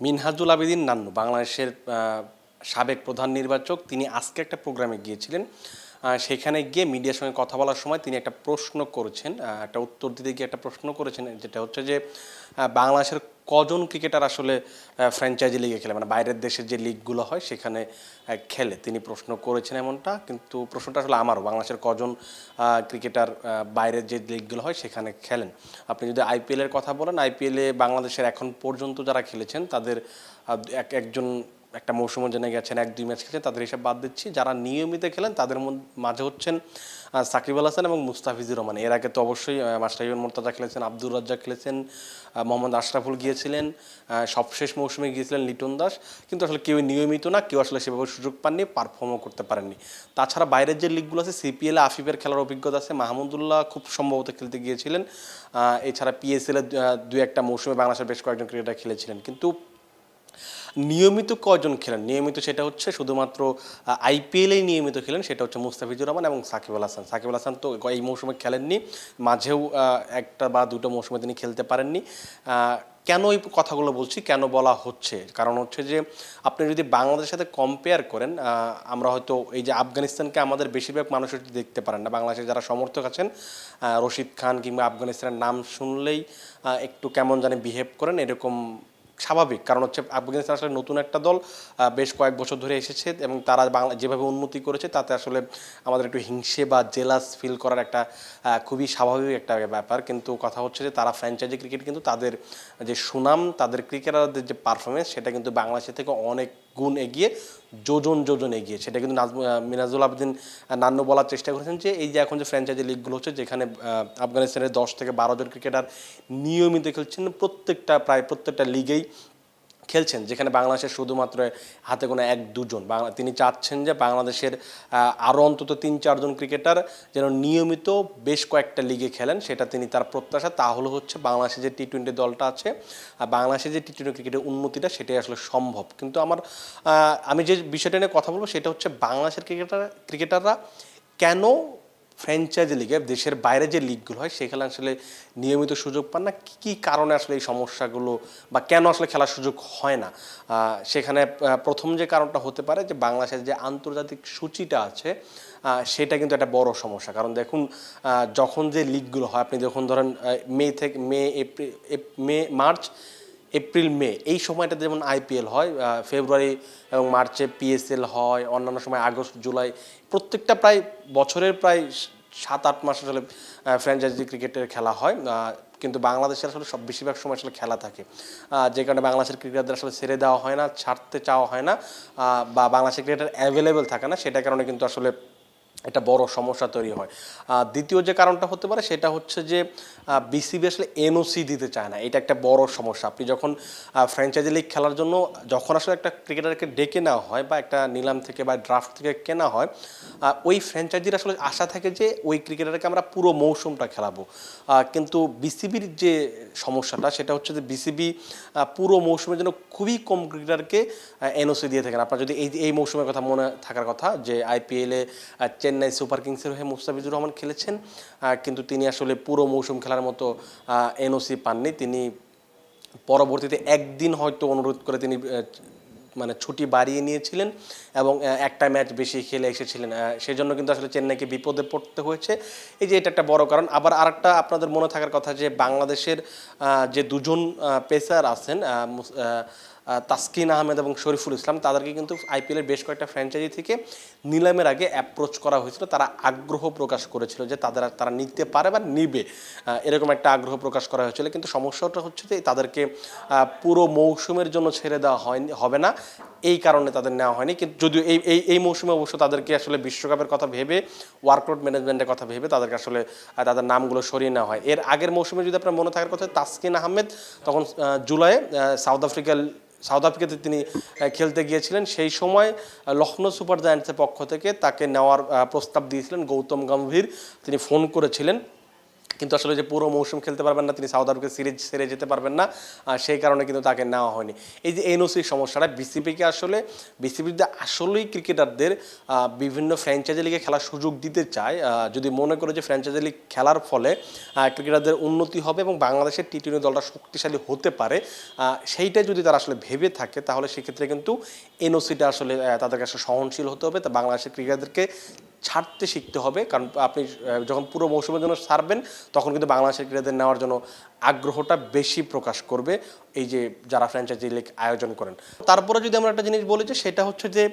মিনহাজুল আবেদিন নান্নু বাংলাদেশের সাবেক প্রধান নির্বাচক। তিনি আজকে একটা প্রোগ্রামে গিয়েছিলেন। সেখানে গিয়ে মিডিয়ার সঙ্গে কথা বলার সময় তিনি একটা প্রশ্ন করেছেন একটা উত্তর দিতে গিয়ে একটা প্রশ্ন করেছেন, যেটা হচ্ছে যে বাংলাদেশের কজন ক্রিকেটার আসলে ফ্র্যাঞ্চাইজি লিগে খেলে? মানে বাইরের দেশের যে লিগগুলো হয় সেখানে খেলে। তিনি প্রশ্ন করেছেন এমনটা, কিন্তু প্রশ্নটা আসলে আমারও। বাংলাদেশের কজন ক্রিকেটার বাইরের যে লিগগুলো হয় সেখানে খেলেন। আপনি যদি আইপিএলের কথা বলেন আইপিএলে বাংলাদেশের এখন পর্যন্ত যারা খেলেছেন, তাদের এক, একজন একটা মৌসুমে জেনে গেছেন এক দুই ম্যাচ খেলেছেন তাদের হিসাব বাদ দিচ্ছি। যারা নিয়মিত খেলেন তাদের মাঝে হচ্ছেন সাকিব আল হাসান এবং মুস্তাফিজুর রহমান। এর আগে তো অবশ্যই আহ, মাস্টাহিউন মোর্তাজা খেলেছেন আব্দুর রাজ্জাক খেলেছেন মোহাম্মদ আশরাফুল গিয়েছিলেন সবশেষ মৌসুমে গিয়েছিলেন লিটন দাস। কিন্তু আসলে কেউ নিয়মিত না কেউ আসলে সেভাবে সুযোগ পাননি পারফর্মও করতে পারেননি। তাছাড়া বাইরের যে লিগগুলো আছে সিপিএলে আফিফের খেলার অভিজ্ঞতা আছে মাহমুদুল্লাহ খুব সম্ভবত খেলতে গিয়েছিলেন। এছাড়া পিএসএলে দু একটা মৌসুমে বাংলাদেশের বেশ কয়েকজন ক্রিকেটার খেলেছিলেন। কিন্তু নিয়মিত কজন খেলেন? নিয়মিত সেটা হচ্ছে শুধুমাত্র আইপিএলেই নিয়মিত খেলেন, সেটা হচ্ছে মুস্তাফিজুর রহমান এবং সাকিব আল হাসান। সাকিব আল হাসান তো এই মৌসুমে খেলেননি, মাঝেও একটা বা দুটো মৌসুমে তিনি খেলতে পারেননি। কেন এই কথাগুলো বলছি? কেন বলা হচ্ছে? কারণ হচ্ছে যে, আপনি যদি বাংলাদেশের সাথে কম্পেয়ার করেন আমরা হয়তো এই যে আফগানিস্তানকে আমাদের বেশিরভাগ মানুষ দেখতে পারেন না। বাংলাদেশের যারা সমর্থক আছেন রশিদ খান কিংবা আফগানিস্তানের নাম শুনলেই একটু কেমন জানি বিহেভ করেন, এরকম স্বাভাবিক। কারণ হচ্ছে আফগানিস্তান আসলে নতুন একটা দল বেশ কয়েক বছর ধরে এসেছে এবং তারা বাংলা, যেভাবে উন্নতি করেছে তাতে আসলে আমাদের একটু হিংসে বা জেলাস ফিল করার একটা খুবই স্বাভাবিক একটা ব্যাপার। কিন্তু কথা হচ্ছে যে তারা ফ্র্যাঞ্চাইজি ক্রিকেট কিন্তু তাদের যে সুনাম, তাদের ক্রিকেটারদের যে পারফরমেন্স সেটা কিন্তু বাংলাদেশের থেকে অনেক গুণ এগিয়ে যোজন যোজন এগিয়ে সেটা কিন্তু মিনাজুল আবদিন নান্ন বলার চেষ্টা করেছেন যে এই যে এখন যে ফ্র্যাঞ্চাইজি লিগগুলো হচ্ছে যেখানে আফগানিস্তানের দশ থেকে বারো জন ক্রিকেটার নিয়মিত খেলছেন, প্রত্যেকটা, প্রায় প্রত্যেকটা লিগেই খেলছেন, যেখানে বাংলাদেশের শুধুমাত্র হাতে কোনো এক, দুজন। বাংলা তিনি চাচ্ছেন যে বাংলাদেশের আরও অন্তত তিন চারজন ক্রিকেটার যেন নিয়মিত বেশ কয়েকটা লিগে খেলেন, সেটা তিনি তার প্রত্যাশা। তা তাহলে হচ্ছে বাংলাদেশের যে টি টোয়েন্টি দলটা আছে আর বাংলাদেশের যে টি টোয়েন্টি ক্রিকেটের উন্নতিটা সেটাই আসলে সম্ভব। কিন্তু আমার আমি যে বিষয়টা নিয়ে কথা বলব, সেটা হচ্ছে বাংলাদেশের ক্রিকেটার, ক্রিকেটাররা কেন ফ্র্যাঞ্চাইজি লিগে দেশের বাইরে যে লিগগুলো হয়, সেখানে আসলে নিয়মিত সুযোগ পান না। কী কী কারণে আসলে এই সমস্যাগুলো বা কেন আসলে খেলার সুযোগ হয় না? সেখানে প্রথম যে কারণটা হতে পারে যে বাংলাদেশের যে আন্তর্জাতিক সূচিটা আছে সেটা কিন্তু একটা বড় সমস্যা। কারণ দেখুন যখন যে লিগগুলো হয়, আপনি যখন ধরেন মে থেকে, মে, এপ্রিল, এপ- মে, মার্চ এপ্রিল, মে, এই সময়টাতে যেমন আইপিএল হয় ফেব্রুয়ারি এবং মার্চে পিএসএল হয়, অন্যান্য সময় আগস্ট, জুলাই, প্রত্যেকটা প্রায় বছরের প্রায় সাত, আট মাস আসলে ফ্র্যাঞ্চাইজি ক্রিকেটের খেলা হয়। কিন্তু বাংলাদেশের আসলে সব বেশিরভাগ সময় আসলে খেলা থাকে। যে কারণে বাংলাদেশের ক্রিকেটারদের আসলে ছেড়ে দেওয়া হয় না, ছাড়তে চাওয়া হয় না বা বাংলাদেশের ক্রিকেটার অ্যাভেলেবেল থাকে না, সেটার কারণে কিন্তু আসলে একটা বড় সমস্যা তৈরি হয়। দ্বিতীয় যে কারণটা হতে পারে সেটা হচ্ছে যে বিসিবি আসলে এনওসি দিতে চায় না। এটা একটা বড় সমস্যা। আপনি যখন ফ্র্যাঞ্চাইজি লিগ খেলার জন্য যখন আসলে একটা ক্রিকেটারকে ডেকে নেওয়া হয় বা একটা নিলাম থেকে বা ড্রাফট থেকে কেনা হয় ওই ফ্র্যাঞ্চাইজির আসলে আশা থাকে যে ওই ক্রিকেটারকে আমরা পুরো মৌসুমটা খেলাবো। কিন্তু বিসিবির যে সমস্যাটা সেটা হচ্ছে যে বিসিবি পুরো মৌসুমের জন্য খুবই কম ক্রিকেটারকে এনওসি দিয়ে থাকেন। আপনার যদি এই এই মৌসুমের কথা মনে থাকার কথা যে আইপিএলে চেন্নাই সুপার কিংসের হয়ে মুস্তাফিজুর রহমান খেলেছেন কিন্তু তিনি আসলে পুরো মৌসুম খেলার মতো এনওসি পাননি। তিনি পরবর্তীতে একদিন হয়তো অনুরোধ করে তিনি মানে ছুটি বাড়িয়ে নিয়েছিলেন এবং একটা ম্যাচ বেশি খেলে এসেছিলেন। সেজন্য কিন্তু আসলে চেন্নাইকে বিপদে পড়তে হয়েছে। এই যে এটা একটা বড় কারণ। আবার আরেকটা আপনাদের মনে থাকার কথা যে বাংলাদেশের যে দুজন পেসার আছেন তাসকিন আহমেদ এবং শরীফুল ইসলাম, তাদেরকে কিন্তু আইপিএলের বেশ কয়েকটা ফ্র্যাঞ্চাইজি থেকে নিলামের আগে অ্যাপ্রোচ করা হয়েছিল। তারা আগ্রহ প্রকাশ করেছিল যে তাদের তারা নিতে পারে বা নিবে। এরকম একটা আগ্রহ প্রকাশ করা হয়েছিল। কিন্তু সমস্যাটা হচ্ছে যে তাদেরকে পুরো মৌসুমের জন্য ছেড়ে দেওয়া হয় হবে না। এই কারণে তাদের নেওয়া হয়নি। কিন্তু যদিও এই এই এই মৌসুমে অবশ্য তাদেরকে আসলে বিশ্বকাপের কথা ভেবে ওয়ার্কআউট ম্যানেজমেন্টের কথা ভেবে তাদেরকে আসলে তাদের নামগুলো সরিয়ে নেওয়া হয়। এর আগের মৌসুমে যদি আপনার মনে থাকার কথা তাসকিন আহমেদ তখন জুলাইয়ে সাউথ আফ্রিকার সাউথ আফ্রিকাতে তিনি খেলতে গিয়েছিলেন। সেই সময় লখনৌ সুপার জায়ান্টসের পক্ষ থেকে তাকে নেওয়ার প্রস্তাব দিয়েছিলেন গৌতম গম্ভীর। তিনি ফোন করেছিলেন। কিন্তু আসলে যে পুরো মৌসুম খেলতে পারবেন না, তিনি সাউথ আফ্রিকা সিরিজ সেরে যেতে পারবেন না সেই কারণে কিন্তু তাকে নেওয়া হয়নি। এই যে এনওসির সমস্যাটা, বিসিবিকে আসলে বিসিবি যদি আসলেই ক্রিকেটারদের বিভিন্ন ফ্র্যাঞ্চাইজি লিগে খেলার সুযোগ দিতে চায় যদি মনে করে যে ফ্র্যাঞ্চাইজি লিগ খেলার ফলে ক্রিকেটারদের উন্নতি হবে এবং বাংলাদেশের টি টোয়েন্টি দলটা শক্তিশালী হতে পারে সেইটাই যদি তারা আসলে ভেবে থাকে, তাহলে সেক্ষেত্রে কিন্তু এনওসিটা আসলে তাদের কাছে সহনশীল হতে হবে। তা বাংলাদেশের ক্রিকেটারদেরকে ছাড়তে শিখতে হবে। কারণ আপনি যখন পুরো মৌসুমের জন্য ছাড়বেন, তখন কিন্তু বাংলাদেশের ক্রীড়াদের নেওয়ার জন্য আগ্রহটা বেশি প্রকাশ করবে এই যে যারা ফ্র্যাঞ্চাইজি লিগ আয়োজন করেন। তারপরে যদি আমরা একটা জিনিস বলি যে, সেটা হচ্ছে যে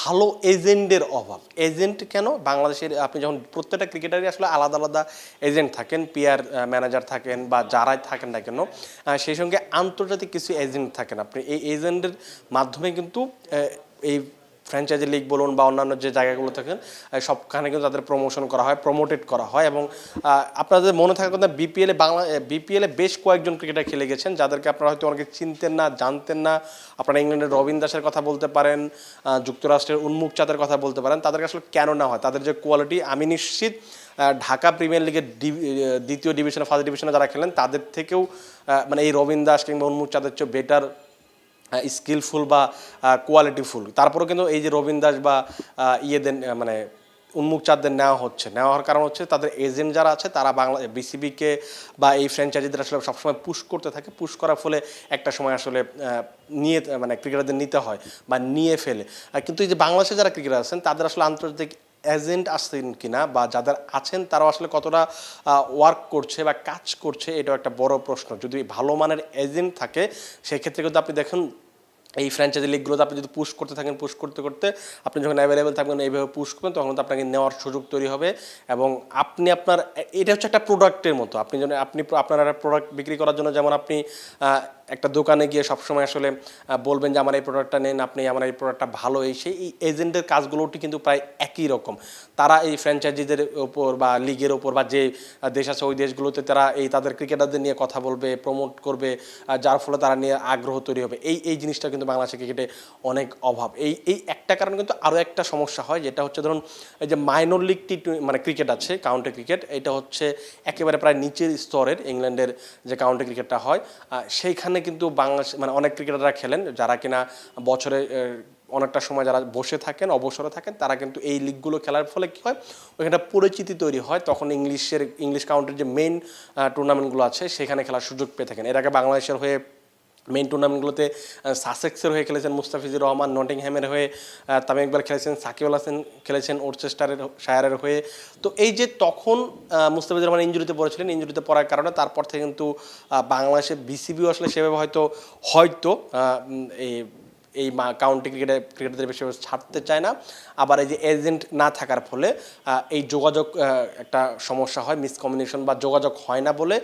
ভালো এজেন্টের অভাব। এজেন্ট কেন? বাংলাদেশের, আপনি যখন প্রত্যেকটা ক্রিকেটারই আসলে আলাদা আলাদা এজেন্ট থাকেন পিয়ার ম্যানেজার থাকেন বা যারাই থাকেন না কেন সেই সঙ্গে আন্তর্জাতিক কিছু এজেন্ট থাকেন। আপনি এই এজেন্টের মাধ্যমে কিন্তু এই ফ্র্যাঞ্চাইজি লিগ বলুন বা অন্যান্য যে জায়গাগুলো থাকেন সবখানে কিন্তু তাদের প্রমোশন করা হয় প্রমোটেড করা হয় এবং আপনাদের মনে থাকার কথা বিপিএলে বাংলা বিপিএলে বেশ কয়েকজন ক্রিকেটার খেলে গেছেন, যাদেরকে আপনারা হয়তো অনেকে চিনতেন না, জানতেন না। আপনারা ইংল্যান্ডের রবিন দাসের কথা বলতে পারেন যুক্তরাষ্ট্রের উন্মুখ চাঁদের কথা বলতে পারেন, তাদেরকে আসলে কেন না হয়? তাদের যে কোয়ালিটি আমি নিশ্চিত ঢাকা প্রিমিয়ার লিগের দ্বিতীয় ডিভিশনে ফার্স্ট ডিভিশনে যারা খেলেন, তাদের থেকেও মানে এই রবিন দাস কিংবা উন্মুখ চাঁদের চেয়ে বেটার স্কিলফুল বা কোয়ালিটিফুল তারপরেও কিন্তু এই যে রবীন দাস বা ইয়েদের মানে উন্মুক চাঁদদের নেওয়া হচ্ছে। নেওয়ার কারণ হচ্ছে তাদের এজেন্ট যারা আছে, তারা বাংলা বিসিবিকে বা এই ফ্র্যাঞ্চাইজিদের আসলে সবসময় পুশ করতে থাকে। পুশ করার ফলে একটা সময় আসলে নিয়ে মানে ক্রিকেটারদের নিতে হয় বা নিয়ে ফেলে। কিন্তু এই যে বাংলাদেশে যারা ক্রিকেটার আছেন, তাদের আসলে আন্তর্জাতিক এজেন্ট আসছেন কিনা বা যাদের আছেন তারাও আসলে কতটা ওয়ার্ক করছে বা কাজ করছে এটাও একটা বড় প্রশ্ন। যদি ভালো মানের এজেন্ট থাকে, সেক্ষেত্রে কিন্তু আপনি দেখুন, এই ফ্র্যাঞ্চাইজি লিগগুলোতে আপনি যদি পুশ করতে থাকেন পুশ করতে করতে আপনি যখন অ্যাভেলেবেল থাকবেন, এইভাবে পুশ করবেন, তখন তো আপনাকে নেওয়ার সুযোগ তৈরি হবে এবং আপনি আপনার এটা হচ্ছে একটা প্রোডাক্টের মতো। আপনি যেন আপনি আপনার একটা প্রোডাক্ট বিক্রি করার জন্য যেমন আপনি একটা দোকানে গিয়ে সবসময় আসলে বলবেন যে আমার এই প্রোডাক্টটা নেন আপনি আমার এই প্রোডাক্টটা ভালো। এই সেই এই এজেন্টের কাজগুলোটি কিন্তু প্রায় একই রকম। তারা এই ফ্র্যাঞ্চাইজিদের ওপর বা লিগের ওপর বা যে দেশ আছে ওই দেশগুলোতে তারা এই তাদের ক্রিকেটারদের নিয়ে কথা বলবে প্রমোট করবে যার ফলে তারা নিয়ে আগ্রহ তৈরি হবে। এই এই জিনিসটা কিন্তু বাংলাদেশের ক্রিকেটে অনেক অভাব। এই এই একটা কারণে কিন্তু আরও একটা সমস্যা হয় যেটা হচ্ছে ধরুন এই যে মাইনর লিগ টি মানে ক্রিকেট আছে কাউন্টি ক্রিকেট এটা হচ্ছে একেবারে প্রায় নিচের স্তরের ইংল্যান্ডের যে কাউন্টি ক্রিকেটটা হয় আহ, সেইখানে কিন্তু বাংলাদেশ মানে অনেক ক্রিকেটাররা খেলেন, যারা কিনা বছরে অনেকটা সময় যারা বসে থাকেন, অবসরে থাকেন, তারা কিন্তু এই লিগগুলো খেলার ফলে কী হয়, ওইখানটা পরিচিতি তৈরি হয়, তখন ইংলিশের, ইংলিশ কাউন্টির যে মেন টুর্নামেন্টগুলো আছে, সেখানে খেলার সুযোগ পেয়ে থাকেন। এর আগে বাংলাদেশের হয়ে মেইন টুর্নামেন্টগুলোতে সাসেক্সের হয়ে খেলেছেন মুস্তাফিজুর রহমান নটিংহ্যামের হয়ে তামে একবার খেলেছেন সাকিউল হাসান খেলেছেন ওরচেস্টারের শায়ারের হয়ে। তো এই যে তখন মুস্তাফিজুর রহমান ইঞ্জুরিতে পড়েছিলেন ইঞ্জুরিতে পড়ার কারণে তারপর থেকে কিন্তু বাংলাদেশের বাংলাদেশে বিসিবিও আসলে সেভাবে হয়তো হয়তো এই এই কাউন্টি ক্রিকেটে, ক্রিকেটারদের বেশি ছাড়তে চায় না। আবার এই যে এজেন্ট না থাকার ফলে এই যোগাযোগ একটা সমস্যা হয় মিসকমিউনিকেশন বা যোগাযোগ হয় না বলে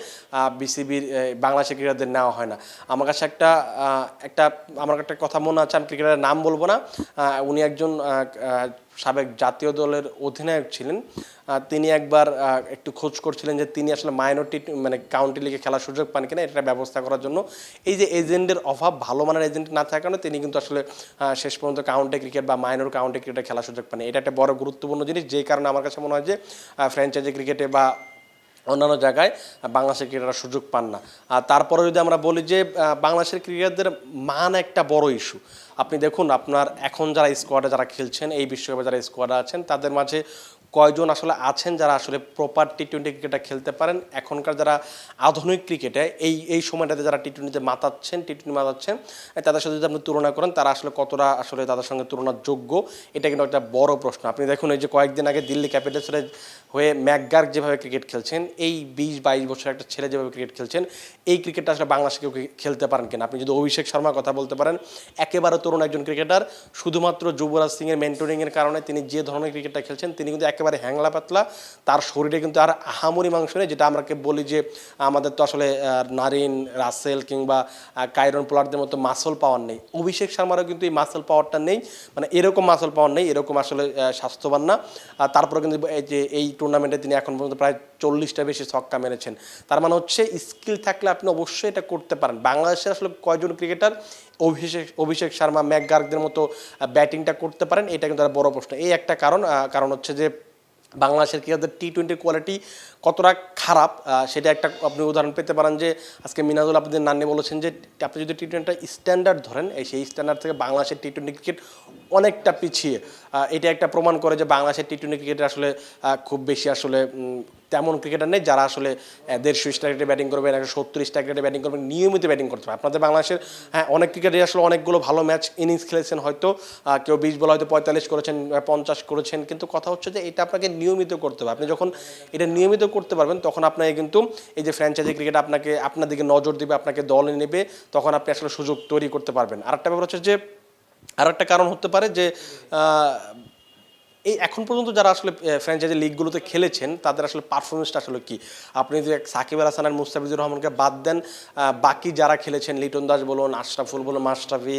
বিসিবির বাংলাদেশের ক্রিকেটারদের নেওয়া হয় না। আমার কাছে একটা একটা, আমার একটা কথা মনে আছে, আমি ক্রিকেটারের নাম বলব না। উনি একজন সাবেক জাতীয় দলের অধিনায়ক ছিলেন। তিনি একবার একটু খোঁজ করছিলেন যে তিনি আসলে মাইনরিটি মানে কাউন্টি লিগে খেলার সুযোগ পান কিনা, এটা ব্যবস্থা করার জন্য। এই যে এজেন্টের অভাব, ভালো মানের এজেন্ট না থাকার কারণে তিনি কিন্তু আসলে শেষ পর্যন্ত কাউন্টি ক্রিকেট বা মাইনর কাউন্টি ক্রিকেটে খেলার সুযোগ পান এটা একটা বড় গুরুত্বপূর্ণ জিনিস যেই কারণে আমার কাছে মনে হয় যে ফ্র্যাঞ্চাইজি ক্রিকেটে বা অন্যান্য জায়গায় বাংলাদেশের ক্রিকেটাররা সুযোগ পান না। আর তারপরে যদি আমরা বলি যে বাংলাদেশের ক্রিকেটারদের মান একটা বড় ইস্যু আপনি দেখুন, আপনার এখন যারা স্কোয়াডে যারা খেলছেন, এই বিশ্বকাপে যারা স্কোয়াডে আছেন, তাদের মাঝে কয়জন আসলে আছেন যারা আসলে প্রপার টি টোয়েন্টি ক্রিকেটটা খেলতে পারেন? এখনকার যারা আধুনিক ক্রিকেটে এই এই সময়টাতে যারা টি টোয়েন্টিতে মাতাচ্ছেন টি টোয়েন্টি মাতাচ্ছেন তাদের সাথে যদি আপনি তুলনা করেন, তারা আসলে কতটা আসলে তাদের সঙ্গে তুলনার যোগ্য এটা কিন্তু একটা বড় প্রশ্ন। আপনি দেখুন এই যে কয়েকদিন আগে দিল্লি ক্যাপিটালসের হয়ে ম্যাকগার্ক যেভাবে ক্রিকেট খেলছেন, এই বিশ বাইশ বছর একটা ছেলে যেভাবে ক্রিকেট খেলছেন, এই ক্রিকেটটা আসলে বাংলাদেশে কেউ খেলতে পারেন কিনা? আপনি যদি অভিষেক শর্মার কথা বলতে পারেন, একেবারে তরুণ একজন ক্রিকেটার শুধুমাত্র যুবরাজ সিংয়ের মেন্টরিংয়ের কারণে তিনি যে ধরনের ক্রিকেটটা খেলছেন, তিনি কিন্তু একেবারে হ্যাংলা পাতলা, তার শরীরে কিন্তু আর আহামরি মাংস নেই, যেটা আমরাকে বলি যে আমাদের তো আসলে নারিন, রাসেল কিংবা কাইরন পোলারদের মতো মাসল পাওয়ার নেই। অভিষেক শর্মারও কিন্তু এই মাসল পাওয়ারটা নেই মানে এরকম মাসল পাওয়ার নেই, এরকম আসলে স্বাস্থ্যবান না। তারপরে কিন্তু এই যে, এই টুর্নামেন্টে তিনি এখন পর্যন্ত প্রায় চল্লিশটা বেশি ছক্কা মেরেছেন। তার মানে হচ্ছে স্কিল থাকলে আপনি অবশ্যই এটা করতে পারেন। বাংলাদেশের আসলে কয়জন ক্রিকেটার অভিষেক অভিষেক শর্মা ম্যাকগার্কদের মতো ব্যাটিংটা করতে পারেন, এটা কিন্তু বড় প্রশ্ন। এই একটা কারণ কারণ হচ্ছে যে বাংলাদেশের ক্রিকেটারদের টি টোয়েন্টি কোয়ালিটি কতটা খারাপ সেটা একটা আপনি উদাহরণ পেতে পারেন যে, আজকে মিনাজুল আপনাদের নান্নি বলেছেন যে, আপনি যদি টি টোয়েন্টিটা স্ট্যান্ডার্ড ধরেন সেই স্ট্যান্ডার্ড থেকে বাংলাদেশের টি টোয়েন্টি ক্রিকেট অনেকটা পিছিয়ে। এটা একটা প্রমাণ করে যে বাংলাদেশের টি টোয়েন্টি ক্রিকেটে আসলে খুব বেশি আসলে তেমন ক্রিকেটার নেই যারা আসলে দেড়শো স্ট্রাইক রেটে ব্যাটিং করবেন একশো সত্তর স্ট্রাইক রেটে ব্যাটিং করবেন নিয়মিত ব্যাটিং করতে হবে আপনাদের বাংলাদেশের হ্যাঁ অনেক ক্রিকেটারই আসলে অনেকগুলো ভালো ম্যাচ ইনিংস খেলেছেন হয়তো কেউ বিশ বল হয়তো পঁয়তাল্লিশ করেছেন পঞ্চাশ করেছেন, কিন্তু কথা হচ্ছে যে এটা আপনাকে নিয়মিত করতে হবে। আপনি যখন এটা নিয়মিত করতে পারবেন, তখন আপনাকে কিন্তু এই যে ফ্র্যাঞ্চাইজি ক্রিকেট আপনাকে, আপনার দিকে নজর দেবে, আপনাকে দলে নেবে, তখন আপনি আসলে সুযোগ তৈরি করতে পারবেন। আর একটা ব্যাপার হচ্ছে যে আর একটা কারণ হতে পারে যে এই এখন পর্যন্ত যারা আসলে ফ্র্যাঞ্চাইজি লিগগুলোতে খেলেছেন, তাদের আসলে পারফরমেন্সটা আসলে কি? আপনি যে সাকিব আল হাসান আর মুস্তাফিজুর রহমানকে বাদ দেন বাকি যারা খেলেছেন, লিটন দাস বলুন, আশরাফুল বলুন, মাশরাফি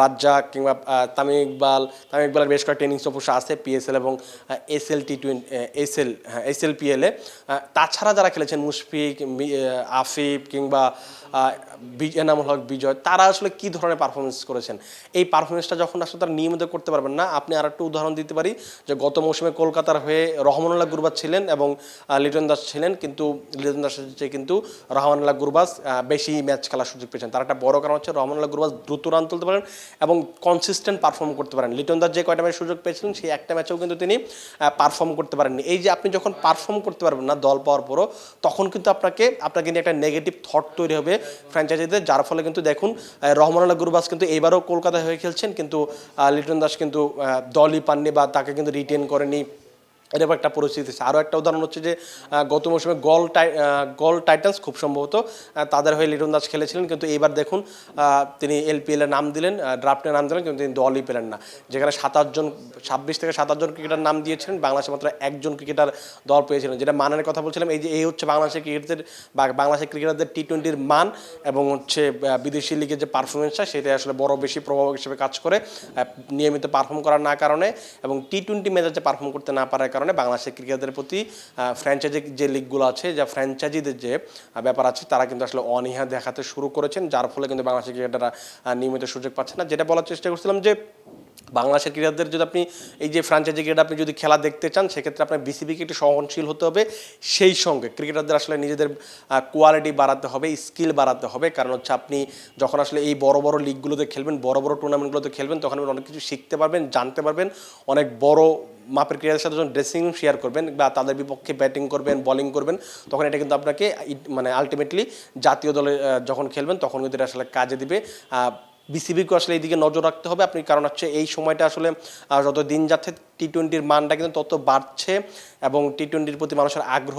রাজ্জাক কিংবা তামিম ইকবাল, তামিম ইকবালের বেশ কয়েকটা ইনিংস অবশ্য আছে পিএসএল এবং S L T twenty S L হ্যাঁ এস এল পিএলে তাছাড়া যারা খেলেছেন, মুশফিক আফিফ কিংবা এনামুল হক বিজয়। তারা আসলে কি ধরনের পারফরমেন্স করেছেন? এই পারফরমেন্সটা যখন আসলে তারা নিয়মিত করতে পারবেন না, আপনি আর একটা উদাহরণ দিতে পারি, যে গত মৌসুমে কলকাতার হয়ে রহমানুল্লাহ গুরবাজ ছিলেন এবং লিটন দাস ছিলেন, কিন্তু লিটন দাসের চেয়ে কিন্তু রহমানুল্লাহ গুরবাজ বেশি ম্যাচ খেলার সুযোগ পেয়েছেন। তার একটা বড় কারণ হচ্ছে রহমানুল্লাহ গুরবাজ দ্রুত রান তুলতে পারেন এবং কনসিস্টেন্ট পারফর্ম করতে পারেন। লিটন দাস যে কয়টা ম্যাচ সুযোগ পেয়েছিলেন, সেই একটা ম্যাচেও কিন্তু তিনি পারফর্ম করতে পারেননি। এই যে আপনি যখন পারফর্ম করতে পারবেন না দল পাওয়ার পরও, তখন কিন্তু আপনাকে আপনাকে নিয়ে একটা নেগেটিভ থট তৈরি হবে ফ্র্যাঞ্চাইজিতে যার ফলে কিন্তু দেখুন আহ, রহমানুল্লাহ গুরুবাস কিন্তু এবারও কলকাতায় হয়ে খেলছেন কিন্তু লিটন দাস কিন্তু দলই পাননি বা তাকে কিন্তু রিটেন করেনি। এরকম একটা পরিস্থিতি আরও একটা উদাহরণ হচ্ছে যে গত মৌসুমে গল টাই গল টাইটান্স খুব সম্ভবত তাদের হয়ে লিটন দাস খেলেছিলেন, কিন্তু এইবার দেখুন তিনি এলপিএল নাম দিলেন ড্রাফটে নাম দিলেন, কিন্তু তিনি দলই পেলেন না। যেখানে সাতাশ জন, ছাব্বিশ থেকে সাতাশ জন ক্রিকেটার নাম দিয়েছিলেন, বাংলাদেশে মাত্র একজন ক্রিকেটার দল পেয়েছিলেন। যেটা মানের কথা বলছিলাম, এই যে এই হচ্ছে বাংলাদেশের ক্রিকেটদের বা বাংলাদেশের ক্রিকেটারদের টি টোয়েন্টির মান, এবং হচ্ছে বিদেশি লিগের যে পারফরমেন্সটা সেটা আসলে বড় বেশি প্রভাব হিসেবে কাজ করে নিয়মিত পারফর্ম করার না কারণে, এবং টি টোয়েন্টি মেজাজে পারফর্ম করতে না পারার কারণে বাংলাদেশের ক্রিকেটারদের প্রতি ফ্র্যাঞ্চাইজি যে লিগগুলো আছে, যা ফ্র্যাঞ্চাইজিদের যে ব্যাপার আছে, তারা কিন্তু আসলে অনীহা দেখাতে শুরু করেছেন, যার ফলে কিন্তু বাংলাদেশের ক্রিকেটাররা নিয়মিত সুযোগ পাচ্ছে না। যেটা বলার চেষ্টা করছিলাম যে, বাংলাদেশের ক্রীড়াদের যদি আপনি, এই যে ফ্র্যাঞ্চাইজি ক্রিকেট আপনি যদি খেলা দেখতে চান, সেক্ষেত্রে আপনার বিসিবিকে একটু সহনশীল হতে হবে। সেই সঙ্গে ক্রিকেটারদের আসলে নিজেদের কোয়ালিটি বাড়াতে হবে স্কিল বাড়াতে হবে। কারণ হচ্ছে আপনি যখন আসলে এই বড় বড় লিগগুলোতে খেলবেন, বড় বড় টুর্নামেন্টগুলোতে খেলবেন, তখন আপনি অনেক কিছু শিখতে পারবেন, জানতে পারবেন। অনেক বড় মাপের ক্রিয়ার সাথে যখন ড্রেসিং শেয়ার করবেন বা তাদের বিপক্ষে ব্যাটিং করবেন বলিং করবেন, তখন এটা কিন্তু আপনাকে মানে আলটিমেটলি জাতীয় দলে যখন খেলবেন, তখন কিন্তু এটা আসলে কাজে দিবে। বিসিবিকে আসলে এইদিকে নজর রাখতে হবে। আপনি কারণ হচ্ছে এই সময়টা আসলে যত দিন যাচ্ছে টি টোয়েন্টির মানটা কিন্তু তত বাড়ছে এবং টি টোয়েন্টির প্রতি মানুষের আগ্রহ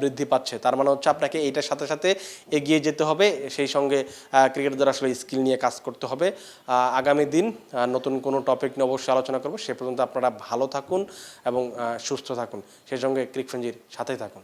বৃদ্ধি পাচ্ছে। তার মানে হচ্ছে আপনাকে এইটার সাথে সাথে এগিয়ে যেতে হবে। সেই সঙ্গে ক্রিকেটারদের আসলে স্কিল নিয়ে কাজ করতে হবে। আগামী দিন নতুন কোনো টপিক নিয়ে অবশ্যই আলোচনা করব। সে পর্যন্ত আপনারা ভালো থাকুন এবং সুস্থ থাকুন। সেই সঙ্গে ক্রিকফেঞ্জির সাথেই থাকুন।